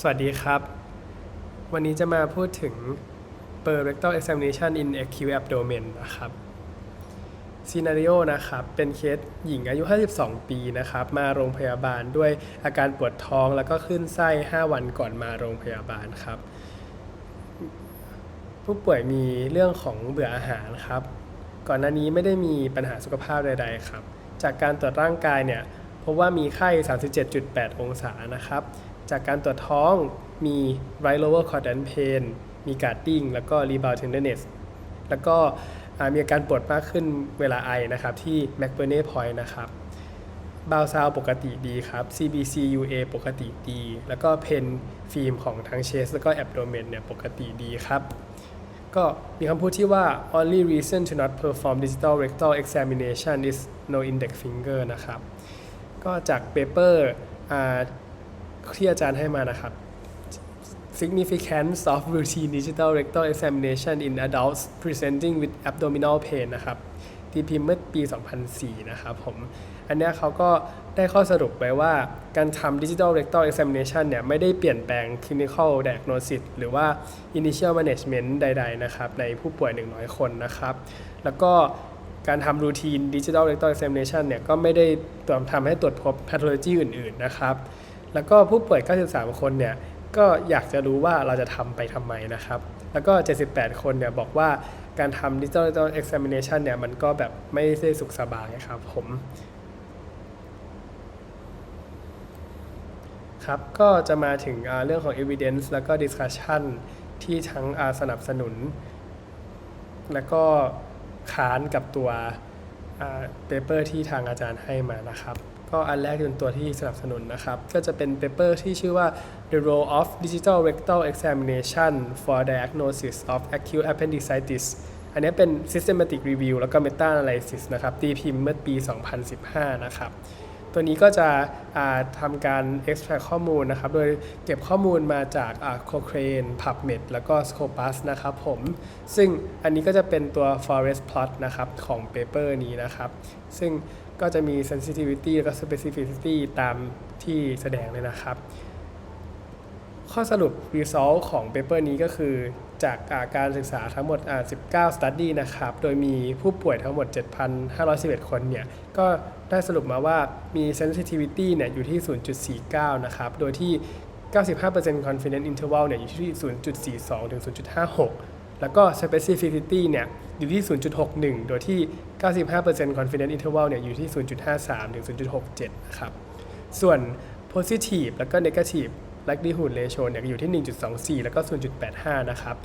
สวัสดีครับ วันนี้จะมาพูดถึง per rectal examination in acute abdomen นะครับซีนารีโอนะครับ เป็นเคสหญิงอายุ 52 ปีนะครับ มาโรงพยาบาลด้วยอาการปวดท้องแล้วก็ขึ้นไส้ 5 วันก่อนมาโรงพยาบาลครับ ผู้ป่วยมีเรื่องของเบื่ออาหารครับ ก่อนหน้านี้ไม่ได้มีปัญหาสุขภาพใด ๆ ครับ จากการตรวจร่างกายเนี่ยพบว่ามีไข้ 37.8 องศานะครับ จากการตรวจท้องมี right lower quadrant pain มี guarding แล้วก็ rebound tenderness แล้วก็มีอาการปวดมากขึ้นเวลาไอนะครับที่ McBurney point นะครับบาวซาวปกติดีครับ CBC UA ปกติดี แล้วก็เพนฟิล์มของทั้งเชสแล้วก็แอบโดเมนเนี่ยปกติดีครับ ก็มีคำพูดที่ว่า only reason to not perform digital rectal examination is no index finger นะครับ ก็จากเปเปอร์ ที่อาจารย์ให้มานะครับ significance of routine digital rectal examination in adults presenting with abdominal pain นะครับที่พิมพ์เมื่อปี 2004 นะครับผม อันนี้เขาก็ได้ข้อสรุปไว้ว่าการทำ digital rectal examination เนี่ย ไม่ได้เปลี่ยนแปลง clinical diagnosis หรือว่า initial management ใด ๆ นะครับ ในผู้ป่วย 100 คนนะครับ แล้วก็การทำ routine digital rectal examination เนี่ย ก็ไม่ได้ทำให้ตรวจพบ pathology อื่น ๆ นะครับ แล้วก็ผู้ป่วย 93 คนเนี่ยก็อยากจะรู้ว่าเราจะทำไปทำไมนะครับ แล้วก็ 78 คนเนี่ยบอกว่าการทำ digital examination เนี่ยมันก็แบบไม่ได้สุขสบายครับผมครับก็จะมาถึงเรื่องของ evidence แล้วก็ discussion ที่ทั้งสนับสนุน แล้วก็ค้านกับตัวเปเปอร์ที่ทางอาจารย์ให้มานะครับก็อันแรกเป็นตัวที่สนับสนุนนะครับ ก็จะเป็นเปเปอร์ที่ชื่อว่า The role of digital rectal examination for diagnosis of acute appendicitis อันนี้เป็น systematic review แล้วก็ meta analysis นะครับตีพิมพ์เมื่อปี 2015 นะครับ ตัวนี้ก็จะทำการ extract ข้อมูลนะครับ โดยเก็บข้อมูลมาจาก Cochrane PubMed แล้วก็ Scopus นะครับผม ซึ่งอันนี้ก็จะเป็นตัว forest plot นะครับของ paper นี้นะครับ ซึ่ง ก็จะมี sensitivity แล้วก็ specificity ตามที่แสดงเลยนะครับ ข้อสรุป result ของ paper นี้ก็คือจากาการศึกษาทั้งหมด 19 study นะครับ โดยมีผู้ป่วยทั้งหมด 7,511 คนเนี่ย ก็ได้สรุปมาว่ามี sensitivity เนี่ยอยู่ที่ 0.49 นะครับ โดยที่ 95% confidence interval เนี่ยอยู่ที่ 0.42 ถึง 0.56 แล้วก็ specificity เนี่ยอยู่ที่ 0.61 โดยที่ 95% confidence interval เนี่ยอยู่ที่ 0.53 ถึง 0.67 นะครับ ส่วน positive แล้วก็ negative likelihood ratio เนี่ยอยู่ที่ 1.24 แล้วก็ 0.85 นะครับ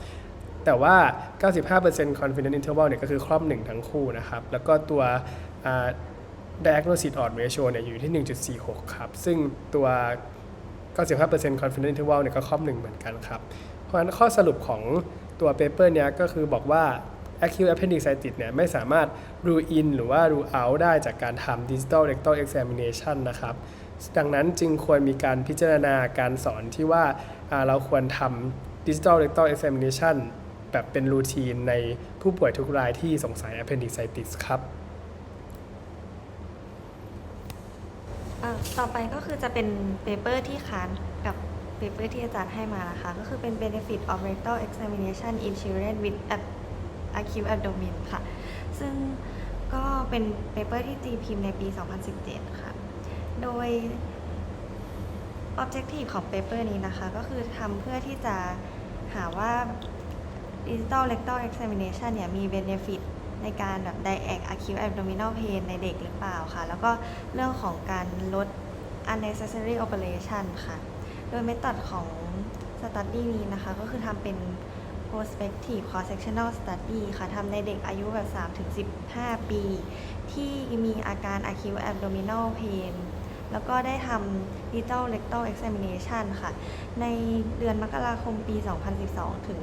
แต่ว่า 95% confidence interval เนี่ยก็คือครอบ 1 ทั้งคู่นะครับ แล้วก็ตัว diagnosis odds ratio เนี่ยอยู่ที่ 1.46 ครับ ซึ่งตัว 95% confidence interval เนี่ยก็ครอบ 1 เหมือนกันครับ เพราะฉะนั้นข้อสรุปของ ตัว paper เนี้ยก็คือบอกว่า acute appendicitis เนี่ยไม่สามารถ rule in หรือว่า rule out ได้จากการทำ digital rectal examination นะครับ ดังนั้นจึงควรมีการพิจารณาการสอนที่ว่าเราควรทำ digital rectal examination แบบเป็นรูทีนในผู้ป่วยทุกรายที่สงสัย appendicitis ครับต่อไปก็คือจะเป็นเปเปอร์ที่ค้าน เปเปอร์ที่อาจารย์ให้มานะคะ ก็คือเป็น benefit of rectal examination in children with acute abdomen ค่ะ ซึ่งก็เป็นเปเปอร์ที่ตีพิมพ์ในปี 2017 ค่ะ โดย objective ของเปเปอร์นี้นะคะ ก็คือทำเพื่อที่จะหาว่า digital rectal examination เนี่ยมี benefit ในการแบบ direct acute abdominal pain ในเด็กหรือเปล่าค่ะ แล้วก็เรื่องของการลด unnecessary operation ค่ะ โดย method ของ study นี้นะคะ ก็คือทำเป็น prospective cross sectional study ค่ะทำในเด็กอายุแบบ 3-15 ปี ที่มีอาการ acute abdominal pain แล้วก็ได้ทำ digital rectal examination ค่ะ ในเดือนมกราคมปี 2012 ถึง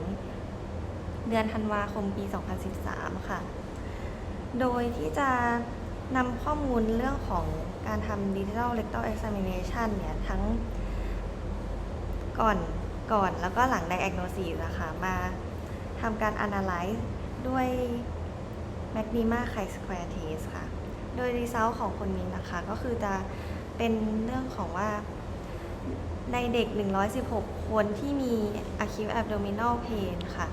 เดือนธันวาคมปี 2013 ค่ะ โดยที่จะนำข้อมูลเรื่องของการทำ digital rectal examination เนี่ย ทั้ง ก่อนก่อนแล้วก็หลัง diagnosis นะคะมาทำการ analyze ด้วย magnima chi-square test ค่ะ โดย result ของคนนี้นะคะก็คือจะเป็นเรื่องของว่าในเด็ก 116 คนที่มี acute abdominal pain ค่ะ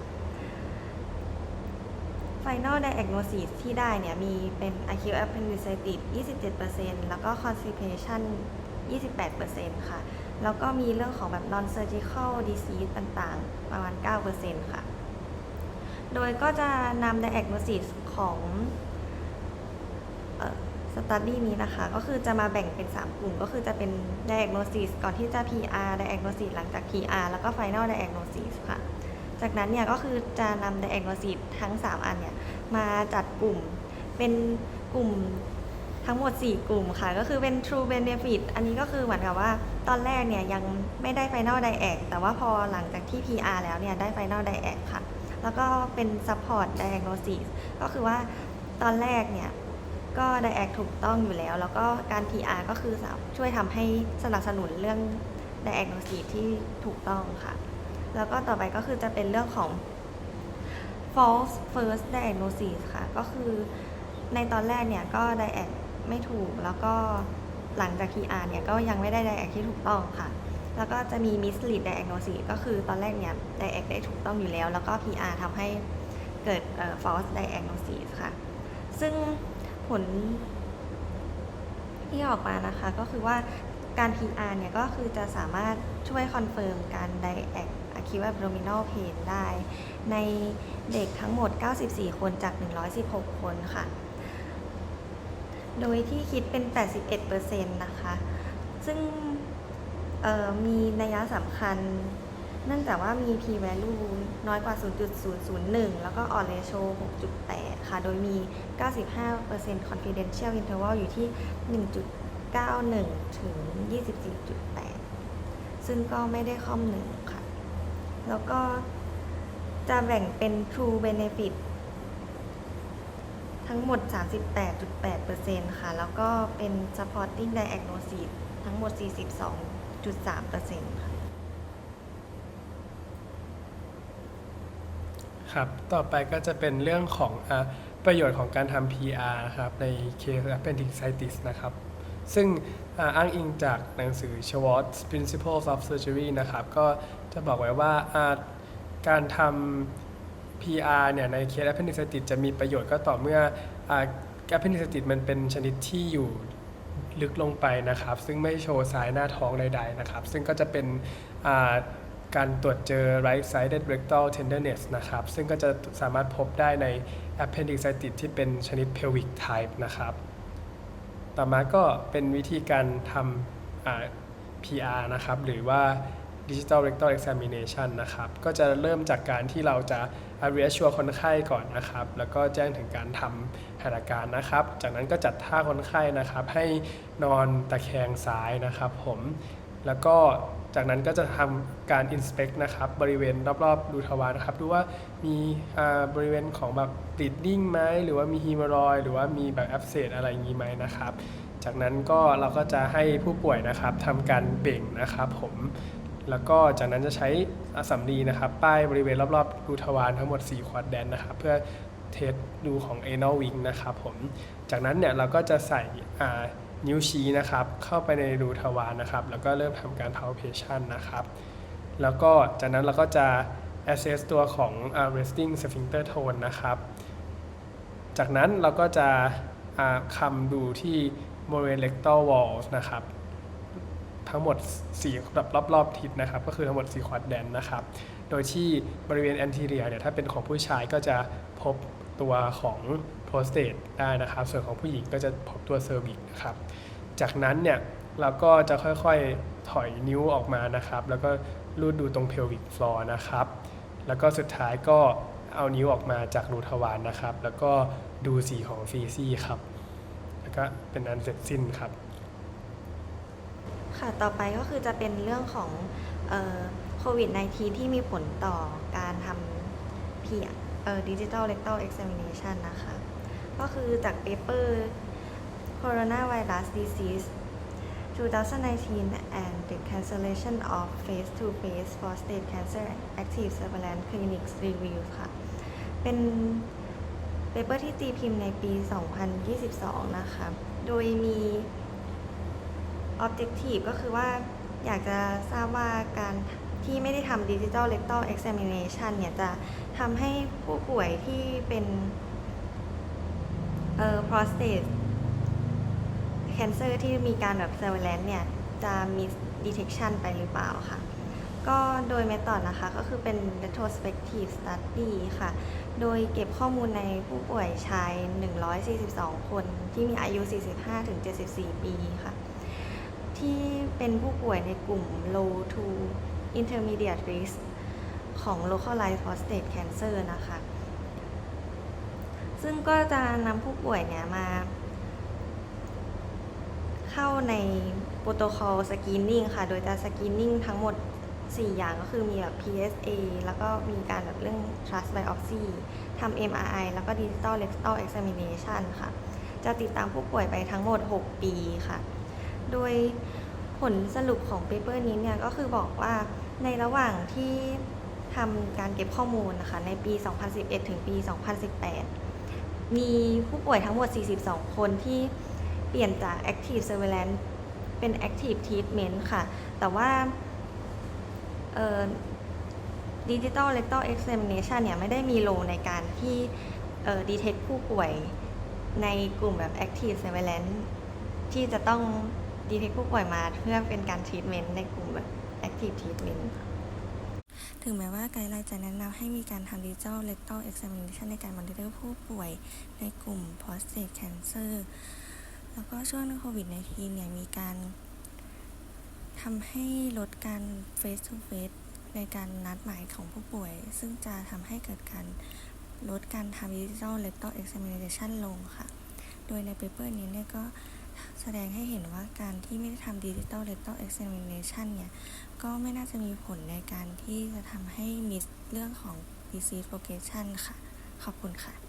final diagnosis ที่ได้เนี่ย มีเป็น acute appendicitis 27%แล้วก็ constipation 28%ค่ะ แล้วก็มีเรื่องของแบบ non surgical disease ต่างๆ ประมาณ 9%ค่ะ โดยก็จะนำ diagnosis ของสตัดดี้นี้นะคะ ก็คือจะมาแบ่งเป็น 3 กลุ่ม ก็คือจะเป็น diagnosis ก่อนที่จะ PR diagnosis หลังจาก PR แล้วก็ final diagnosis ค่ะ จากนั้นเนี่ยก็คือจะนำ diagnosis ทั้ง 3 อันเนี่ย มาจัดกลุ่มเป็นกลุ่ม ทั้งหมด 4 กลุ่มค่ะ ก็คือเป็น true benefit อันนี้ก็คือเหมือนกับว่าตอนแรกเนี่ยยังไม่ได้ final diag แต่ว่าพอหลังจากที่ PR แล้วเนี่ยได้ final diag ค่ะ แล้วก็เป็น support diagnosis ก็คือว่าตอนแรกเนี่ยก็ diag ถูกต้องอยู่แล้ว แล้วก็การ PR ก็คือช่วยทำให้สนับสนุนเรื่อง diagnosis ที่ถูกต้องค่ะ แล้วก็ต่อไปก็คือจะเป็นเรื่องของ false first diagnosis ค่ะ ก็คือในตอนแรกเนี่ยก็ diag ไม่ถูก แล้วก็หลังจาก PR เนี่ยก็ยังไม่ได้ diag ที่ถูกต้องค่ะ แล้วก็จะมี mislead diagnosis ก็คือตอนแรกเนี่ย diag ได้ถูกต้องอยู่แล้ว แล้วก็ PR ทำให้เกิดเอ่อ false diagnosis ค่ะ ซึ่งผลที่ออกมานะคะก็คือว่าการ PR เนี่ยก็คือจะสามารถช่วยคอนเฟิร์มการ diag acute abdominal pain ได้ ในเด็กทั้งหมด 94 คนจาก 116 คนค่ะ โดยที่คิดเป็น 81%นะคะ ซึ่งมีนัยสำคัญ เนื่องจากว่ามี p value น้อยกว่า 0.001 แล้วก็ odd ratio 6.8 ค่ะ โดยมี 95% confidential interval อยู่ที่ 1.91 ถึง 24.8 ซึ่งก็ไม่ได้ค่อมหนึ่งค่ะ แล้วก็จะแบ่งเป็น true benefit ทั้งหมด 38.8%ค่ะ แล้วก็เป็น supporting diagnosis ทั้งหมด 42.3%ค่ะ ครับ ต่อไปก็จะเป็นเรื่องของอประโยชน์ของการทำ PR นะครับ ใน case appendicitis นะครับ ซึ่งอ้างอิงจากหนังสือ Schwartz Principles of Surgery นะครับ ก็จะบอกไว้ว่าการทำ PR เนี่ยใน case appendicitis จะมีประโยชน์ก็ต่อเมื่ออ่า appendicitis มันเป็นชนิดที่อยู่ลึกลงไปนะครับ ซึ่งไม่โชว์สายหน้าท้องใดๆนะครับ ซึ่งก็จะเป็นการตรวจเจอ right sided rectal tenderness นะครับ ซึ่งก็จะสามารถพบได้ใน appendicitis ที่เป็นชนิด pelvic type นะครับ ต่อมาก็เป็นวิธีการทำอ่า PR นะครับ หรือว่า digital rectal examination นะครับ ก็จะเริ่มจากการที่เราจะ reassure คนไข้ก่อนนะครับ แล้วก็แจ้งถึงการทำหัตถการนะครับ จากนั้นก็จัดท่าคนไข้นะครับ ให้นอนตะแคงซ้ายนะครับ ผมแล้วก็จากนั้นก็จะทำการ inspect นะครับบริเวณรอบๆรูทวารนะครับดูว่ามีบริเวณของแบบ bleeding ไหมหรือว่ามี hemorrhoid หรือว่ามีแบบ abscess อะไรอย่างนี้ไหมนะครับ จากนั้นก็เราก็จะให้ผู้ป่วยนะครับทำการเบ่งนะครับผม แล้วก็จากนั้นจะใช้อสำลีนะครับ ป้ายบริเวณรอบๆรูทวารทั้งหมด 4 ควอดแดนนะครับ เพื่อเทสดูของ anal wing นะครับผม จากนั้นเนี่ยเราก็จะใส่นิ้วชี้นะครับ เข้าไปในรูทวารนะครับ แล้วก็เริ่มทำการ palpation นะครับ แล้วก็จากนั้นเราก็จะ assess ตัวของ resting sphincter tone นะครับ จากนั้นเราก็จะคำดูที่บริเวณ rectal walls นะครับ ทั้งหมด4แบบรอบๆทิศนะครับ ก็คือทั้งหมด4ควอดแดนนะครับ โดยที่บริเวณ anterior เนี่ยถ้าเป็นของผู้ชายก็จะพบตัวของ prostate ได้นะครับ ส่วนของผู้หญิงก็จะพบตัว cervix นะครับ จากนั้นเนี่ยเราก็จะค่อยๆถอยนิ้วออกมานะครับ แล้วก็รูดดูตรง pelvic floor นะครับ แล้วก็สุดท้ายก็เอานิ้วออกมาจากรูทวารนะครับ แล้วก็ดูสีของฟีซี่ครับ แล้วก็เป็นอันเสร็จสิ้นครับ ค่ะ ต่อไปก็คือจะเป็นเรื่องของโควิด -19 ที่มีผลต่อการทำเพียดิจิทัลเลกเตอร์เอ็กซมิเนชันนะคะ ก็คือจากเปเปอร์ Coronavirus Disease 2019 and the cancellation of face-to-face for state cancer active surveillance clinics review ค่ะ เป็นเปเปอร์ที่ตีพิมพ์ในปี 2022 นะคะ โดยมี objective ก็คือว่าอยากจะทราบว่าการที่ไม่ได้ทำ Digital Rectal Examination เนี่ยจะทำให้ผู้ป่วยที่เป็นเอ่อ prostate cancer ที่มีการแบบ surveillance เนี่ย จะมี detection ไปหรือเปล่าค่ะ ก็โดยเมธอดนะคะก็คือเป็น retrospective study ค่ะ โดยเก็บข้อมูลในผู้ป่วยชาย 142 คนที่มีอายุ 45-74 ปีค่ะ ที่เป็นผู้ป่วยในกลุ่ม low to intermediate risk ของ localized prostate cancer นะคะ ซึ่งก็จะนำผู้ป่วยเนี่ยมา เข้าในโปรโตคอลสกรีนนิ่งค่ะ โดยจะสกรีนนิ่งทั้งหมด 4 อย่างก็คือมีแบบ PSA แล้วก็มีการแบบเรื่อง trust biopsy ทำ MRI แล้วก็ digital rectal examination ค่ะ จะติดตามผู้ป่วยไปทั้งหมด 6 ปีค่ะ โดยผลสรุปของเปเปอร์นี้เนี่ยก็คือบอกว่าในระหว่างที่ทำการเก็บข้อมูลนะคะในปี 2011 ถึงปี 2018 มีผู้ป่วยทั้งหมด 42 คนที่เปลี่ยนจาก active surveillance เป็น active treatment ค่ะ แต่ว่าเอ่อ digital rectal examination เนี่ยไม่ได้มีโลในการที่ detect ผู้ป่วยในกลุ่มแบบ active surveillance ที่จะต้อง detect ผู้ป่วยมาเพื่อเป็นการ treatment ในกลุ่มแบบ active treatment ถึงแม้ว่าไกด์ไลน์จะแนะนำให้มีการทำ Digital Rectal Examination ในการมอนิเตอร์ผู้ป่วยในกลุ่ม prostate cancer แล้วก็ช่วงโควิด -19 เนี่ยมีการทำให้ลดการ face to face ในการนัดหมายของผู้ป่วย ซึ่งจะทำให้เกิดการลดการทำ Digital Rectal Examination ลงค่ะ โดยในเปเปอร์นี้เนี่ยก็ แสดงให้เห็นว่าการที่ไม่ได้ทำ Digital Rectal Examination เนี่ย ก็ไม่น่าจะมีผลในการที่จะทำให้มิสเรื่องของ disease progression ค่ะ ขอบคุณค่ะ